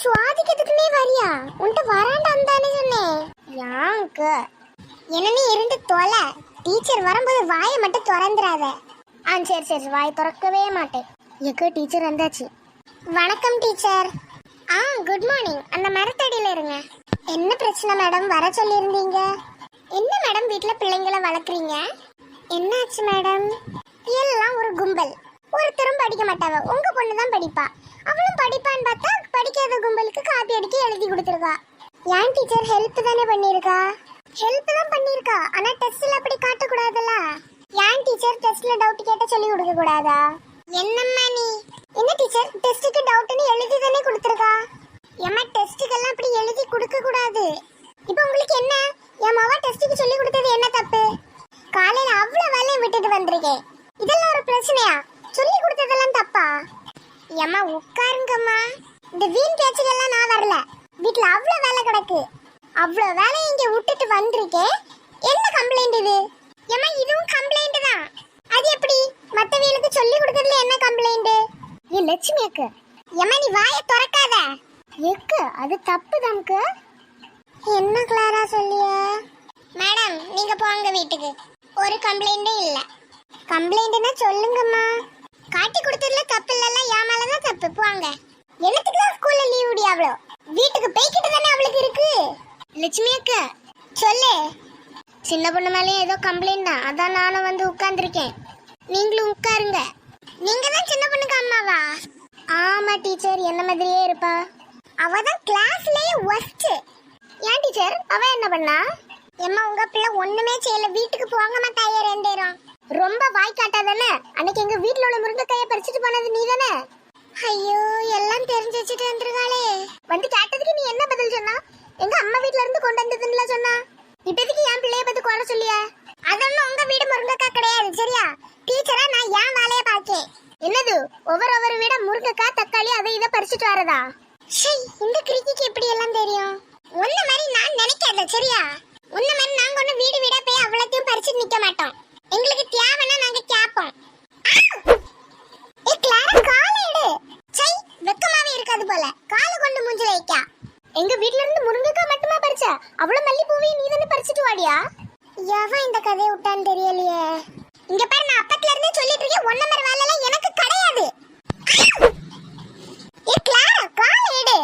சுவாதிக்கிறதுக்குன்னே வரியா? உன்கிட்ட வராண்டாம் தானே சொன்னேன். யாங்கு? என்னன்னு இருந்து தொலை. டீச்சர் வரும்போது வாயை மட்டும் திறந்துடாத ஆ சரி சரி வாய் திறக்கவே மாட்டேன். எங்க டீச்சர் வந்தாச்சு. வணக்கம் டீச்சர். ஆ குட் மார்னிங் அந்த மரத்தடியில் இருங்க. என்ன பிரச்சனை மேடம் வர சொல்லியிருந்தீங்க. என்ன மேடம் வீட்டில் பிள்ளைங்களை வளர்க்குறீங்க? என்னாச்சு மேடம் எல்லாம் ஒரு கும்பல். ஒருத்தரும் படிக்க மாட்டாவ உங்க பொண்ணு தான் படிப்பா. அவளும் படிப்பான்னு பார்த்தா காப்பி அடிக்க எழுதி கொடுத்துருக்கா. ஏன் டீச்சர் ஹெல்ப் தானே பண்ணியிருக்கா? ஹெல்ப் தான் பண்ணியிருக்கா. ஆனா டெஸ்ட்ல அப்படி காட்டக்கூடாதுல்ல? ஏன் டீச்சர் டெஸ்ட்ல டவுட் கேட்ட சொல்லி கொடுக்க கூடாதா என்னம்மா நீ? என்ன டீச்சர் டெஸ்ட்டுக்கு டவுட்னு எழுதி தானே கொடுத்துருக்கா? ஏமா டெஸ்ட்டுக்கெல்லாம் அப்படி எழுதி கொடுக்க கூடாது இப்போ உங்களுக்கு என்ன? என் மாவா டெஸ்ட்டுக்கு சொல்லி கொடுத்தது என்ன தப்பு? காலையில அவ்வளவு வேலையை விட்டுட்டு வந்திருக்கேன். இதெல்லாம் ஒரு பிரச்சனையா? சொல்லி கொடுத்ததெல்லாம் தப்பா? ஏம்மா உட்காருங்கம்மா. இந்த வீண் பேச்சுக்கெல்லாம் நான் வரல. வீட்டில் அவ்வளவு வேலை கிடக்கு. அவ்வளவு வேலையை இங்க விட்டுட்டு வந்திருக்கேன் என்ன கம்ப்ளைண்ட் இது? ஏமா இதுவும் கம்ப்ளைண்ட் தான். அது எப்படி? மத்தவங்களுக்கு சொல்லி கொடுக்கறதுல என்ன கம்ப்ளைண்ட் ஏ லட்சுமி அக்கு. ஏம்மா நீ வாயை திறக்காத. எக்கு அது தப்பு தம்க்கு என்ன கிளாரா சொல்லிய? மேடம் நீங்க போங்க வீட்டுக்கு. ஒரு கம்ப்ளைண்ட்டும் இல்ல. கம்ப்ளைண்ட்னா சொல்லுங்கம்மா. காட்டி கொடுத்ததுல தப்பு இல்லைல்ல என் மேலதான் தப்பு. போங்க. என்னத்துக்கு தான் ஸ்கூல்ல லீவ் விடி அவ்வளோ வீட்டுக்கு போய்கிட்டு தானே அவளுக்கு இருக்கு? லட்சுமி அக்கா சொல்லு. சின்ன பொண்ணு மேலேயும் ஏதோ கம்ப்ளைண்ட் தான். அதான் நானும் வந்து உட்காந்துருக்கேன் நீங்களும் உட்காருங்க. நீங்க தான் சின்ன பொண்ணுக்கு அம்மாவா? ஆமா டீச்சர் என்ன மாதிரியே இருப்பா? அவ தான் கிளாஸ்லயே ஒஸ்ட் ஏன் டீச்சர் அவ என்ன பண்ணா? எம்மா உங்க பிள்ளை ஒண்ணுமே செய்யல. வீட்டுக்கு போங்கம்மா தாயே ரெண்டேரும் ரொம்ப வாய் காட்டாதானே? அன்னைக்கு எங்க வீட்டுல உள்ள முருங்கைக்காய பறிச்சுட்டு போனது நீ தானே ஐயோ எல்லாம் தெரிஞ்சு வச்சுட்டு வந்திருக்காளே. வந்து கேட்டதுக்கு நீ என்ன பதில் சொன்னா? எங்க அம்மா வீட்ல இருந்து கொண்டு வந்ததுன்னு சொன்னா இப்போதைக்கு என் பிள்ளைய பத்தி குறை சொல்லியா அதொன்னும் உங்க வீடு முருங்கைக்காய் கிடையாது சரியா டீச்சரா நான் என் வேலைய பார்க்கேன் என்னது ஒவ்வொரு ஒவ்வொரு வீட முருங்கைக்காய் தக்காளி அதை இதை பறிச்சுட்டு வரதா ஷை இந்த கிரிக்கிக்கு எப்படி எல்லாம் தெரியும் உன்ன மாதிரி நான் நினைக்காத சரியா உன்ன மாதிரி நாங்க ஒண்ணு வீடு வீடா போய் அவ்வளத்தையும் பறிச்சுட்டு நிக்க மாட்டோம் எங்களுக்கு தேவைன்னா நாங்க கேப்போம் ஏ கிளாரா காலை எடு சை வெக்கமாவே இருக்காது போல காலை கொண்டு மூஞ்சில வைக்கா எங்க வீட்ல இருந்து முருங்கைக்காய் மட்டுமா பறிச்ச அவ்வளவு மல்லிப்பூவையும் நீ தானே பறிச்சுட்டு வாடியா? எவன் இந்த கதையை விட்டான்னு தெரியலையே. இங்க பாரு நான் அப்பத்துல இருந்தே சொல்லிட்டு இருக்கேன். ஒன்ன மாதிரி வேலை எல்லாம் எனக்கு கிடையாது. ஏ கிளாரா காலை எடு.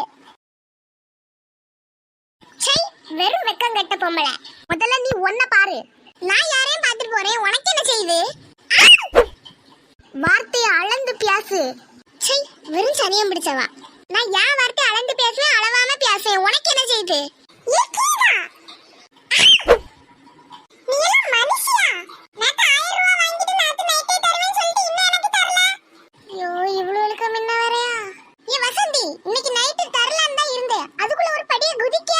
சை வெறும் வெக்கம் கட்ட பொம்பளை. முதல்ல நீ ஒன்ன பாரு. நான் யாரையும் பார்த்துட்டு போறேன். உனக்கு என்ன செய்யுது வார்த்தையை அளந்து பேசு. சை வெறும் சனியம் பிடிச்சவா. நான் ஏன் வார்த்தை அளந்து பேசுவேன் அளவாம பேசுவேன். உனக்கு என்ன செய்யுது நீ எல்லாம் மனுஷியா நேத்து ஆயிரம் ரூபாய் வாங்கிட்டு நேத்து நைட்டே தருவேன்னு சொல்லிட்டு இன்னும் எனக்கு தரல ஐயோ இவ்வளவுக்கு முன்ன வரையா ஏ வசந்தி இன்னைக்கு நைட்டு தரலான்னு தான் இருந்தேன் அதுக்குள்ள ஒரு படியை குதிக்க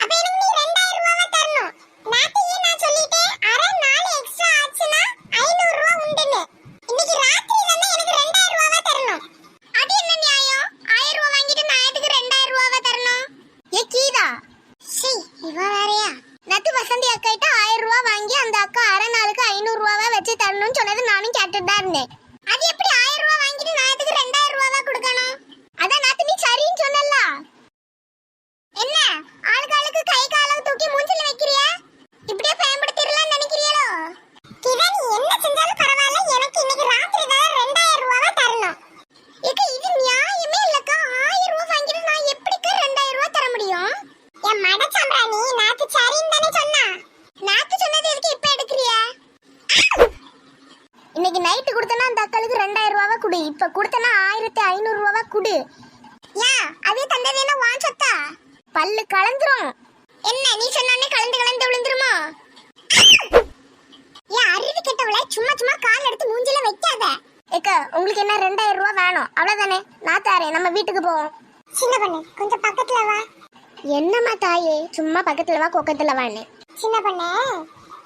அப்ப எனக்கு நீ 2000 ரூபாய் தரணும் நேத்தையே நான் சொல்லிட்டேன் அரை நாள் எக்ஸ்ட்ரா ஆச்சுன்னா 500 ரூபாய் உண்டுன்னு இன்னைக்கு ராத்திரி தானே எனக்கு 2000 ரூபாய் தரணும் அது என்ன நியாயம் 1000 ரூபாய் வாங்கிட்டு நான் எதுக்கு 2000 ரூபாய் தரணும் ஏ கீதா சீ இவ வேறயா நத்து வசந்தி அக்காட்ட ஆயிரம் ரூபாய் வாங்கி அந்த அக்கா அரை நாளுக்கு ஐநூறு ரூபாவா வச்சு தரணும்னு சொன்னது நானும் கேட்டுட்டு தான் இருந்தேன் அது எப்படி ஆயிரம் ரூபாய் வாங்கிட்டு நான் எதுக்கு ரெண்டாயிரம் ரூபாவா கொடுக்கணும் அதான் நாத்து நீ சரின்னு சொன்னல என்ன ஆளுக்கு ஆளுக்கு கை கால தூக்கி மூஞ்சில வைக்கிறிய இப்படியே பயன்படுத்திடலாம் நினைக்கிறீங்களோ கிதா நீ என்ன செஞ்சாலும் பரவாயில்ல எனக்கு இன்னைக்கு ராத்திரி தான் ரெண்டாயிரம் ரூபாவா தரணும் ஏக்கா இது நியாயமே இல்லக்கா ஆயிரம் ரூபாய் வாங்கிட்டு நான் எப்படிக்கா ரெண்டாயிரம் ரூபாய் தர முடியும் என் மடச்சாம்பிராணி நாத்து சரின்னு தானே சொன்னா நாத்து சொன்னது எதுக்கு இப்ப எடுக்கிறிய இன்னைக்கு நைட்டு கொடுத்தனா அந்த அக்காளுக்கு ரெண்டாயிரம் ரூபாவா கொடு. இப்ப கொடுத்தனா ஆயிரத்தி ஐநூறு ரூபாவா கொடு. யா அதே தந்தது என்ன வாஞ்சத்தா பல்லு கலந்துரும். என்ன நீ சொன்னானே கலந்து கலந்து விழுந்துருமா? ஏன் அறிவு கெட்டவள சும்மா சும்மா கால் எடுத்து மூஞ்சில வைக்காத. ஏக்கா உங்களுக்கு என்ன ரெண்டாயிரம் ரூபா வேணும்? அவ்வளவுதானே? நான் தாரேன் நம்ம வீட்டுக்கு போவோம். சின்ன பண்ணு கொஞ்சம் பக்கத்துல வா. என்னம்மா தாயே சும்மா பக்கத்துல வா கொக்கத்துல வான்னு. சின்ன பொண்ணு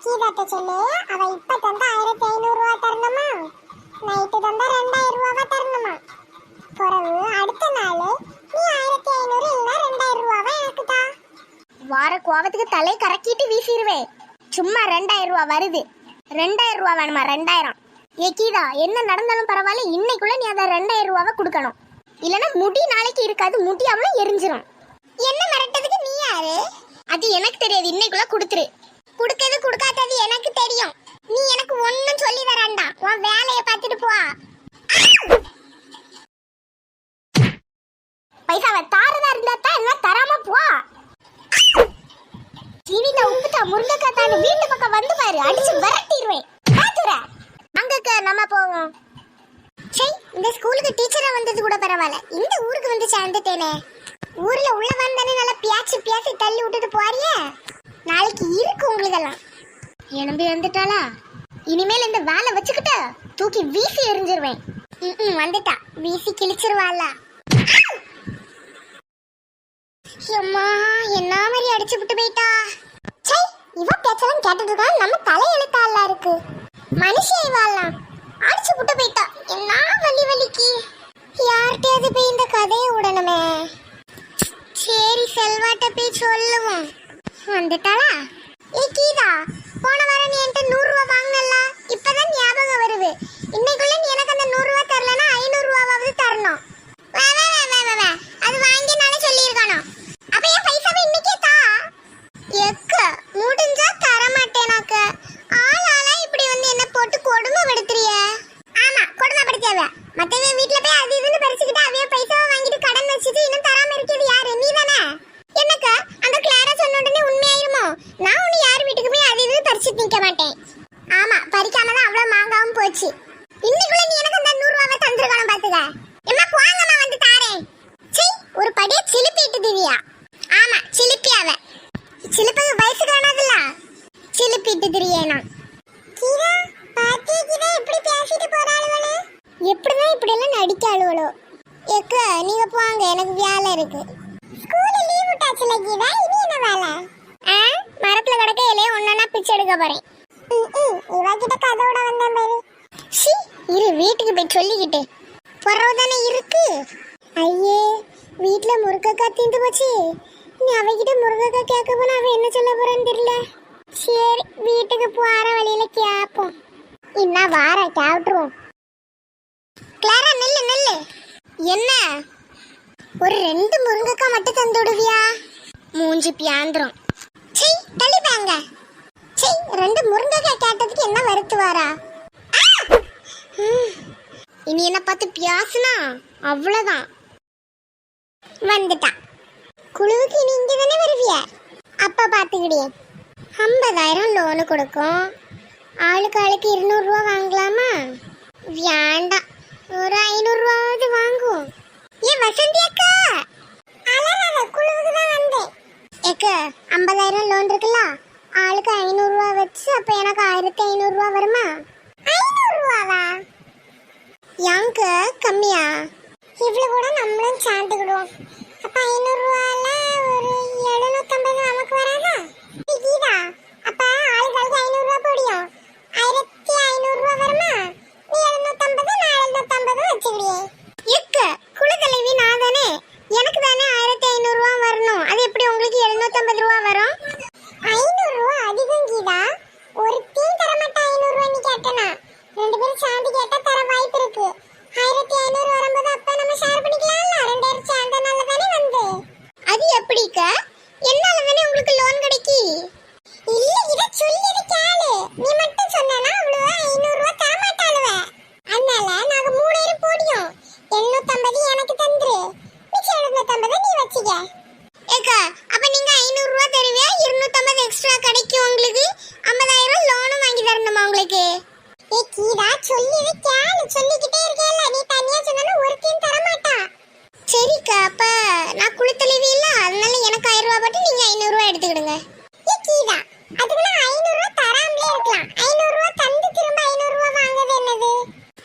கீதாட்ட சொல்லு. அவ இப்ப தந்த ஆயிரத்தி ஐநூறு ரூபா தரணுமா? நைட்டு தந்தா ரெண்டாயிரம் ரூபாவா தரணுமா? பிறகு அடுத்த நாள் நீ ஆயிரத்தி ஐநூறு இல்ல ரெண்டாயிரம் ரூபாவா எனக்கு தா. வார கோவத்துக்கு தலை கறக்கிட்டு வீசிடுவேன் சும்மா ரெண்டாயிரம் ரூபா வருது. ரெண்டாயிரம் ரூபா வேணுமா? ரெண்டாயிரம். ஏ கீதா என்ன நடந்தாலும் பரவாயில்ல. இன்னைக்குள்ள நீ அதை ரெண்டாயிரம் ரூபாவை கொடுக்கணும். இல்லனா முடி நாளைக்கு இருக்காது. முடி அவ்வளோ எரிஞ்சிரும். என்ன மிரட்டதுக்கு நீ யாரு? அது எனக்கு தெரியாது. இன்னைக்குள்ள கொடுத்துரு. கொடுக்கறது குடுக்காதது எனக்கு தெரியும். நீ எனக்கு ஒன்னும் சொல்லி தரண்டா. உன் வேலையை பார்த்துட்டு போ. பைசாவை தாரதா இருந்தா தான் எல்லாம் தராம போ. டிவில உப்புட்டா முருங்கக்கா தான் வீட்டு பக்கம் வந்து பாரு. அடிச்சு விரட்டிடுவேன் பாத்துற. அங்கக்க நம்ம போவோம். சரி இந்த ஸ்கூலுக்கு டீச்சரா வந்தது கூட பரவாயில்ல. இந்த ஊருக்கு வந்து சேர்ந்துட்டேனே ஊர்ல உள்ள வந்தானே நல்லா பியாச்சு பியாச்சு தள்ளி விட்டுட்டு போறியே நாளைக்கு இருக்கு உங்களுக்கெல்லாம் எலும்பி வந்துட்டாளா? இனிமேல் இந்த வேலை வச்சுக்கிட்ட தூக்கி வீசி எறிஞ்சிருவேன். வந்துட்டா. வீசி கிழிச்சிருவாள்ல அம்மா என்ன மாதிரி அடிச்சு விட்டு போயிட்டா? சை இவ பேச்செல்லாம் கேட்டுட்டு இருக்கா நம்ம தலையெழுத்தால இருக்கு. மனுஷன் இவாளாம் அடிச்சு விட்டு போயிட்டா. என்ன வலி வலிக்கு? யார்கிட்டயாவது போய் இந்த கதையை விடணுமே? சரி செல்வாட்ட போய் சொல்லுவோம். வந்துட்டாளா? ஏ கீதா போன வாரம் நீ என்கிட்ட நூறு ரூபா வாங்கினல இப்பதான் ஞாபகம் வருது. இன்னைக்குள்ள நீ எனக்கு அந்த நூறு ரூபா தரலனா ஐநூறு ரூபாவது தரணும் வா, வா, வா, வா, வா, வா. அது வாங்கி நானே சொல்லியிருக்கணும் அப்ப என் பைசாவை இன்னைக்கே தா எக்க முடிஞ்சா தர மாட்டேனாக்க ஆள் ஆளா இப்படி வந்து என்ன போட்டு கொடுமை படுத்துறிய ஆமா கொடுமை படுத்தியாவ மத்தவ வீட்ல போய் அது இதுன்னு பறிச்சுக்கிட்டு அவைய பைசாவை வாங்கிட்டு கடன் வச்சுட்டு இன்னும் தராம இருக்கிறது யாரு நீ தானே எனக்கு அந்த கிளாரா சொன்ன உடனே உண்மையாயிருமோ நான் ஒண்ணு யார் வீட்டுக்கு போய் அது இதுன்னு பறிச்சுட்டு நிக்க மாட்டேன் ஆமா பறிக்காம தான் அவ்வளவு மாங்காவும் போச்சு இன்னைக்குள்ள நீ எனக்கு அந்த நூறு ரூபாவை தந்துருக்கணும் பாத்துக்க எம்மா போங்கம்மா வந்து தாரேன் சீ ஒரு படியா சிலிப்பிட்டு திவ்யா ஆமா சிலிப்பியாவ. சிலிப்புக்கு வயசு காணாதுல்ல? சிலிப்பிட்டு திரியேனா. கீதா பாத்தி கீதா இப்படி பேசிட்டு போறாளுவளே எப்படிதான் இப்படி எல்லாம் நடிக்காளுவளோ எக்க நீங்க போங்க எனக்கு வேலை இருக்கு. ஸ்கூல்ல லீவ் விட்டாச்சுல கீதா இனி என்ன வேலை? ஆ? மரத்துல கிடக்க இலைய ஒண்ணா பிச்சை எடுக்க போறேன். இவகிட்ட கதோட வந்தேன் பாரு. சி இரு வீட்டுக்கு போய் சொல்லிக்கிட்டு. பொறவு தானே இருக்கு? ஐயே வீட்டில் முருங்கக்காய் தீந்து போச்சு. நீ அவகிட்ட முருங்கக்காய் கேட்க போனா அவன் என்ன சொல்ல போறான்னு தெரியல. சரி வீட்டுக்கு போற வழியில கேட்போம் என்ன வார கேட்டுருவோம். கிளாரா நெல்லு நெல்லு. என்ன? ஒரு ரெண்டு முருங்கக்காய் மட்டும் தந்து விடுவியா? மூஞ்சி பியாந்திரம். சீ தள்ளி பாங்க. சீ ரெண்டு முருங்கக்காய் கேட்டதுக்கு என்ன வருத்துவாரா? இனி என்ன பார்த்து பியாசுனா? அவ்வளோதான் வந்துட்டான். குழுவுக்கு நீ இங்கே தானே வருவிய? அப்போ பார்த்துக்கிடியே ஐம்பதாயிரம் லோனு கொடுக்கும். ஆளுக்கு ஆளுக்கு இருநூறுவா வாங்கலாமா? வேண்டாம். ஒரு ஐநூறுரூவாவது வாங்கும் ஏன் வசந்தி அக்கா! குழுவுக்கு தான் வந்தேன். ஏக்கு ஐம்பதாயிரம் லோன் இருக்குல்ல? ஆளுக்கு ஐநூறுரூவா வச்சு அப்போ எனக்கு ஆயிரத்தி ஐநூறுரூவா வருமா? ஐநூறுரூவாவா யாங்க கம்மியா? இவ்வளவு கூட நம்மளும் சேர்ந்துக்கிடுவோம். அப்ப ஐநூறுரூவால ஒரு எழுநூத்தம்பது நமக்கு வராதா? ஏய் கீதா அப்ப ஆளுகளுக்கு ஐநூறு ரூபா போடியும் ஆயிரத்தி ஐநூறு ரூபா வருமா நீ எழுநூத்தம்பது நான் எழுநூத்தம்பது வச்சுக்கிடியே எக்க குலதலைவி நான் தானே எனக்கு தானே ஆயிரத்தி ஐநூறு ரூபா வரணும் அது எப்படி உங்களுக்கு எழுநூத்தம்பது ரூபா வரும் ஐநூறு ரூபா அதிகம் கீதா ஒரு தீன் தர மாட்டா ஐநூறு ரூபா நீ கேட்டனா ரெண்டு பேரும் சேர்ந்து கேட்டா தர வாய்ப்பு இருக்கு ஆயிரத்தி ஐநூறு வரும்போது அப்ப நம்ம ஷேர் பண்ணிக்கலாம்ல ரெண்டு பேரும் சேர்ந்தனால தானே வந்து அது எப்படிக்க என்னால தானே உங்களுக்கு லோன் கிடைக்கி இல்ல இத சொல்லியது கேளு நீ மட்டும் சொன்னா அவ்வளவு ஐநூறு ரூபா தர மாட்டாளுவ அதனால நாங்க மூணாயிரம் போடியும் எண்ணூத்தம்பது எனக்கு தந்துரு மிச்சம் எழுநூத்தம்பது நீ வச்சுக்க ஏக்கா அப்ப நீங்க ஐநூறு ரூபா தருவியா இருநூத்தம்பது எக்ஸ்ட்ரா கிடைக்கும் உங்களுக்கு ஐம்பதாயிரம் லோனும் வாங்கி தரணுமா உங்களுக்கு ஏ கீதா சொல்லியது கேளு சொல்லிக்கிட்டே இருக்கேல்ல நீ தனியா சொன்னாலும் ஒருத்தையும் தர மாட்டா சரிக்கா அப்ப நான் குளித்தலைவி இல்ல அதனால எனக்கு ஆயிரம் ரூபாய் போட்டு நீங்க ஐநூறு ரூபாய் எடுத்துக்கிடுங்க ஏ கீதா அதுக்கு நான் ஐநூறு ரூபாய் தராமலே இருக்கலாம் ஐநூறு ரூபாய் தந்து திரும்ப ஐநூறு ரூபாய் வாங்குறது என்னது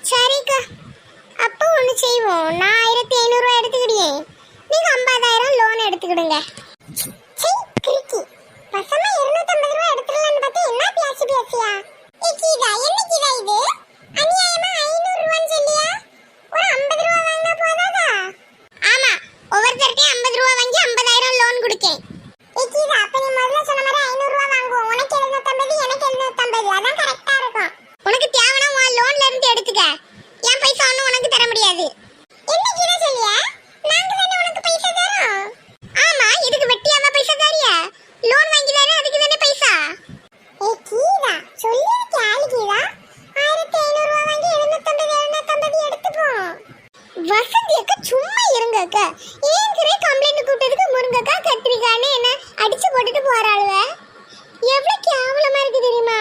சரிக்கா அப்போ ஒண்ணு செய்வோம் நான் ஆயிரத்தி ஐநூறு ரூபாய் எடுத்துக்கிடியே நீங்க ஐம்பதாயிரம் லோன் எடுத்துக்கிடுங்க சீ, கிறுக்கி. வசமா 250 ரூபாய் எடுத்துடலாம்னு பார்த்தா என்ன பேச்சு பேசியா? ஏய் கீதா, என்ன கீதா இது? அநியாயமா 500 ரூபான்னு சொல்லியா? ஒரு 50 ரூபா வாங்கினா போதாதா? ஆமா, ஒவ்வொருத்தர்கிட்டயும் 50 ரூபா வாங்கி 50,000 loan கொடுக்கேன். ஏய் கீதா, அப்ப நீ முதல்ல சொன்ன மாதிரி 500 ரூபா வாங்குவோம். உனக்கு 750, எனக்கு 750. அதான் correct ஆ இருக்கும். உனக்கு தேவைன்னா என் பைசா ஒண்ணும் உனக்கு தர முடியாது. என்ன கீதா சொல்லியா வசந்தி அக்கா சும்மா இருங்க அக்கா ஏங்கரே கம்ப்ளைண்ட் கூட்டதுக்கு முருங்கக்கா கத்திரிக்கான்னு என்ன அடிச்சு போட்டுட்டு போறாளுவ எவ்வளவு கேவலமா இருக்கு தெரியுமா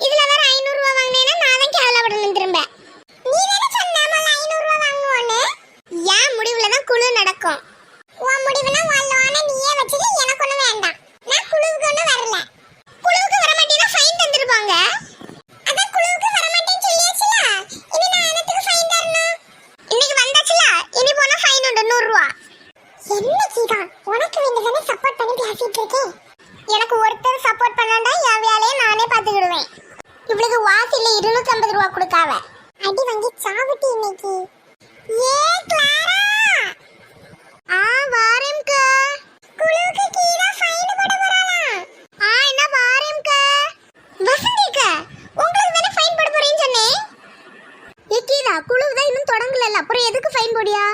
இதுல வேற ஐநூறு ரூபாய் வாங்கினேன்னா நான் தான் கேவலப்படணும் திரும்ப நீ தானே சொன்ன ஐநூறு ரூபாய் வாங்குவோன்னு என் முடிவுல தான் குழு நடக்கும் உன் முடிவுனா உன் லோனை நீயே வச்சுட்டு எனக்கு ஒன்றும் வேண்டாம் நான் குழுவுக்கு ஒன்றும் வரல குழுவுக்கு வர மாட்டேன்னா ஃபைன் தந்துருப்பாங்க அதான் குழுவுக்கு வர மாட்டேன்னு சொல்லியாச்சுல இனி நான் எனக்கு ஃபைன் தரணும் இன்னைக்கு வந்தாச்சுல இனி போனா ஃபைன் உண்டு நூறு ரூபா என்ன கீதா உனக்கு வேண்டியதானே சப்போர்ட் பண்ணி பேசிட்டு இருக்கேன் எனக்கு ஒருத்தர் சப்போர்ட் பண்ணாண்டா என் வேலையை நானே பார்த்துக்கிடுவேன் இவளுக்கு வாசில இருநூத்தி ஐம்பது ரூபா கொடுக்காவ அடி வாங்கி சாவிட்டி இன்னைக்கு ஏ கிளாரா ஆ வாரேம்க குழுவுக்கு கீழே ஃபைன் போட போறானா ஆ என்ன வாரேம்க வசந்திக்க உங்களுக்கு தானே ஃபைன் போட போறேன்னு சொன்னேன் ஏ கீதா குழுவு தான் இன்னும் தொடங்கல அப்புறம் எதுக்கு ஃபைன் போடியா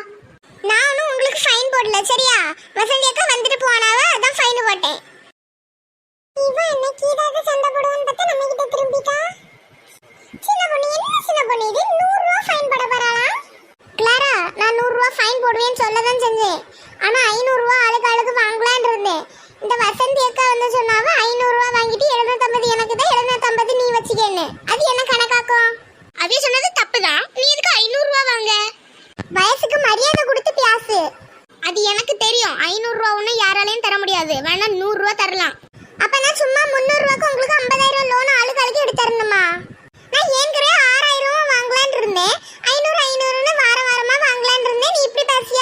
நானும் உங்களுக்கு ஃபைன் போடல சரியா வசந்தி அக்கா வந்துட்டு போனாவ அதான் ஃபைன் போட்டேன் இவன் என்ன கீதாக்கு சண்டை போடுவான்னு பார்த்தா நம்ம கிட்ட திரும்பிட்டா சின்ன பொண்ணு என்ன சின்ன பொண்ணு இது நூறு ரூபா ஃபைன் போட போறாளா கிளாரா நான் நூறு ரூபா ஃபைன் போடுவேன்னு சொல்லதான் செஞ்சேன். ஆனா ஐநூறு ரூபா ஆளுக்கு ஆளுக்கு வாங்கலாம்னு இருந்தேன். இந்த வசந்தி அக்கா வந்து சொன்னாவ ஐநூறு ரூபா வாங்கிட்டு எழுநூத்தம்பது எனக்கு தான் எழுநூத்தம்பது நீ வச்சுக்கேன்னு. அது என்ன கணக்காக்கும்? அதே சொன்னது தப்புதான் நீ எதுக்கு ஐநூறு ரூபா வாங்க? வயசுக்கு மரியாதை கொடுத்து பியாசு. அது எனக்கு தெரியும். ஐநூறு ரூபா ஒன்றும் யாராலையும் தர முடியாது. வேணா நூறு ரூபா தரலாம். அப்ப நான் சும்மா முந்நூறு ரூபாய்க்கு உங்களுக்கு ஐம்பதாயிரம் லோன் ஆளுக்கு ஆளுக்கு எடுத்து தரணுமா நான் ஏற்கனவே ஆறாயிரம் ரூபா வாங்கலாம்னு இருந்தேன். ஐநூறு ஐநூறுன்னு வாரமா வாங்கலாம்னு இருந்தேன். நீ இப்படி பேசிய?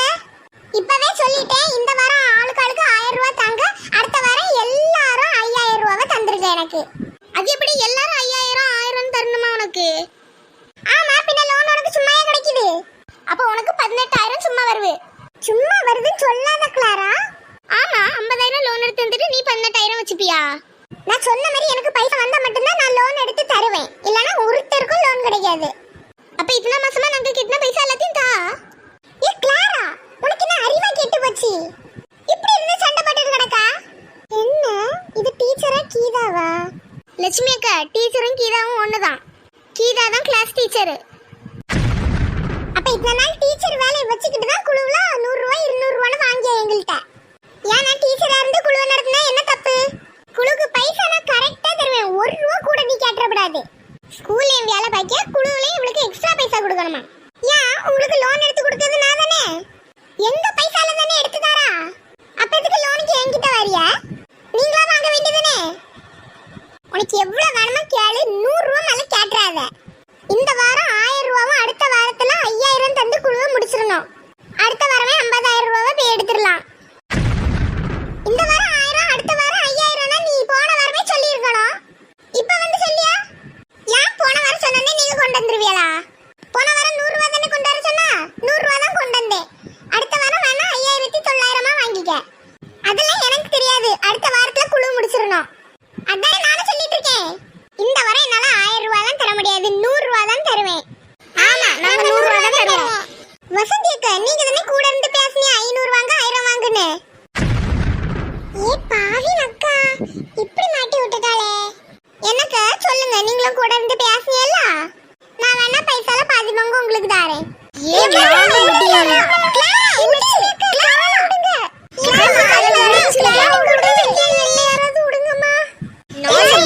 இப்பவே சொல்லிட்டேன். இந்த வாரம் ஆளுக்கு ஆளுக்கு ஆயிரம் ரூபாய் தாங்க. அடுத்த வாரம் எல்லாரும் ஐயாயிரம் ரூபாவை தந்துருங்க எனக்கு. அது எப்படி எல்லாரும் ஐயாயிரம் ஆயிரம் தரணுமா உனக்கு ஆமா பின்ன லோன் உனக்கு சும்மாயே கிடைக்குது அப்ப உனக்கு பதினெட்டாயிரம் சும்மா வருது சும்மா வருதுன்னு சொல்லாத கிளாரா ஆமா ஐம்பதாயிரம் லோன் எடுத்து வந்துட்டு நீ பதினெட்டாயிரம் வச்சுப்பியா நான் சொன்ன மாதிரி எனக்கு பைசா வந்தா மட்டும்தான் நான் லோன் எடுத்து தருவேன் இல்லனா ஒருத்தருக்கும் லோன் கிடைக்காது அப்ப இத்தனை மாசமா நாங்க கிட்டின பைசா எல்லாத்தையும் தா ஏ கிளாரா உனக்கு என்ன அறிவா கெட்டு போச்சு இப்படி இருந்து சண்டை போட்டுட்டு கிடக்கா என்ன இது டீச்சரா கீதாவா லட்சுமி அக்கா டீச்சரும் கீதாவும் ஒண்ணுதான். கீதா தான் கிளாஸ் டீச்சர் அப்ப இத்தனை நாள் டீச்சர் வேலையை வச்சுக்கிட்டு தான் குழுவுல நூறு ரூபாய் இருநூறு ரூபான்னு வாங்கிய எங்கள்கிட்ட? ஏன்னா டீச்சரா இருந்து குழுவை நடத்தினா என்ன தப்பு? குழுக்கு பைசா நான் கரெக்டா தருவேன். ஒரு ரூபா கூட நீ கேட்டப்படாது ஸ்கூல்லையும் வேலை பார்க்க குழுவிலையும் இவளுக்கு எக்ஸ்ட்ரா பைசா கொடுக்கணுமா? ஏன்? உங்களுக்கு லோன் எடுத்து கொடுத்தது நான் தானே? எங்க பைசால தானே எடுத்து தரா? அப்ப எதுக்கு லோனுக்கு என்கிட்ட வரியா நீங்களா வாங்க வேண்டியதுனே உனக்கு எவ்வளவு வேணுமோ கேளு. நூறு ரூபா மேல கேட்டுறாத. இந்த வாரம் ஆயிரம் ரூபாவும் அடுத்த வாரத்துல ஐயாயிரம் தந்து குழுவை முடிச்சிடணும். அடுத்த வாரமே ஐம்பதாயிரம் ரூபாவை போய் எடுத்துடலாம். இந்த வாரம் ஆயிரம் அடுத்த வாரம் ஐயாயிரம்னா நீ போன வாரமே சொல்லியிருக்கணும். இப்போ வந்து சொல்லியா? ஏன் போன வாரம் சொன்னே நீங்க கொண்டு வந்துருவீங்களா? போன வாரம் நூறு ரூபா தானே கொண்டு வர சொன்னா? நூறு ரூபா தான் கொண்டு வந்தேன். அடுத்த வாரம் வேணா ஐயாயிரத்தி தொள்ளாயிரமா வாங்கிக்க. அதெல்லாம் எனக்கு தெரியாது. அடுத்த வாரத்துல குழு முடிச்சிடணும். அதான்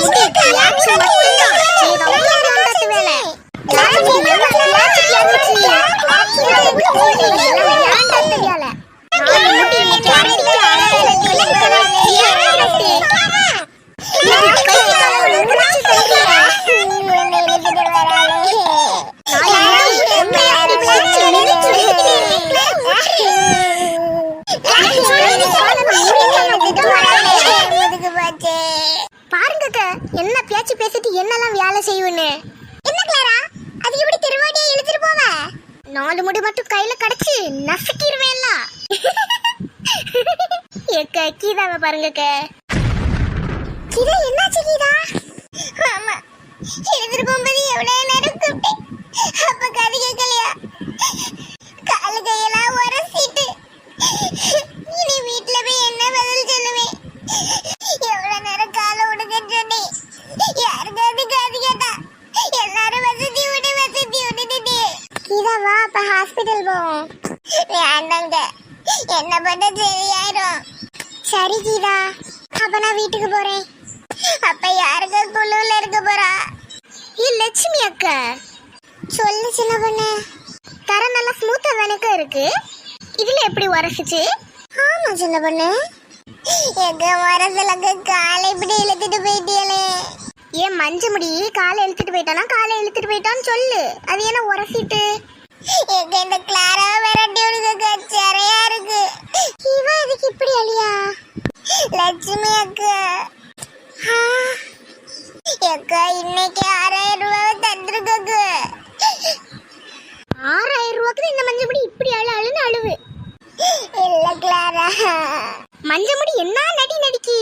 弟弟，看，看，பேச்சு பேசிட்டு என்னெல்லாம் வேலை செய்வேன்னு என்ன கிளாரா? அது எப்படி திருவாடியை இழுத்துட்டு போவ? நாலு முடி மட்டும் கையில கிடைச்சு நசுக்கிடுவேன்ல ஏக்க கீதாவை பாருங்க கீதா என்னாச்சு கீதா? ஆமா எழுதிட்டு போகும்போது எவ்வளவு நேரம் கூப்பிட்டேன் அப்ப கதை கேட்கலையா? காலு கையெல்லாம் உரசிட்டு இனி வீட்டுல போய் என்ன பதில் சொல்லுவேன்? எவ்வளவு நேரம் காலை விடுங்க சொல்லி யாருக்காவது காது கேட்டா? எல்லாரும் வசதி விடு வசதி விட்டுட்டு கீதா வா அப்ப ஹாஸ்பிட்டல் போவோம். வேண்டாங்க. என்ன பண்ண சரியாயிரும். சரி கீதா அப்ப நான் வீட்டுக்கு போறேன். அப்ப யாருக்கு குழுல இருக்க போறா? ஏ லட்சுமி அக்கா. சொல்லு சின்ன பொண்ணு. தர நல்லா ஸ்மூத்தா தானே இருக்கு. இதுல எப்படி உரைச்சிச்சு ஆமா சின்ன பொண்ணு. எங்க உரசலங்க காலை இப்படி இழுத்துட்டு போயிட்டியலே. ஏன் மஞ்ச முடி காலை இழுத்துட்டு போயிட்டானா? காலை இழுத்துட்டு போயிட்டான்னு சொல்லு. அது என்ன உரசிட்டு? எங்க இந்த கிளாரா விரட்டி விடுங்க சிறையா இருக்கு. இவ இதுக்கு இப்படி அழியா? லட்சுமி அக்கா. அக்கா இன்னைக்கு ஆறாயிரம் ரூபாய் தந்துருக்கங்க ஆறாயிரம் ரூபாய்க்கு இந்த மஞ்சமுடி இப்படி அழு அழுன்னு அழுவு. இல்லை கிளாரா மஞ்சமுடி என்ன நடி நடிக்கி?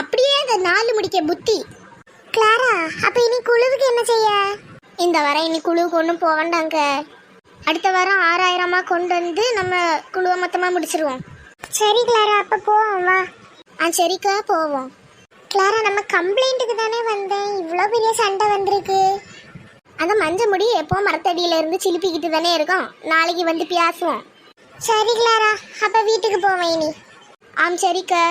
அப்படியே அந்த நாலு முடிக்க புத்தி. கிளாரா அப்ப இனி குழுவுக்கு என்ன செய்ய? இந்த வாரம் இனி குழுவுக்கு ஒன்றும் போக வேண்டாங்க. அடுத்த வாரம் ஆறாயிரமா கொண்டு வந்து நம்ம குழுவை மொத்தமாக முடிச்சிருவோம். சரி கிளாரா அப்ப போவோம் வா. ஆ சரிக்கா போவோம். கிளாரா நம்ம கம்ப்ளைண்ட்டுக்கு தானே வந்தேன். இவ்வளோ பெரிய சண்டை வந்திருக்கு. அந்த மஞ்சள் முடி எப்போ மரத்தடியில இருந்து சிலுப்பிக்கிட்டு தானே இருக்கோம். நாளைக்கு வந்து பேசுவோம். சரி கிளாரா. அப்ப வீட்டுக்கு போவேன் இனி ஆம் சரிக்கா.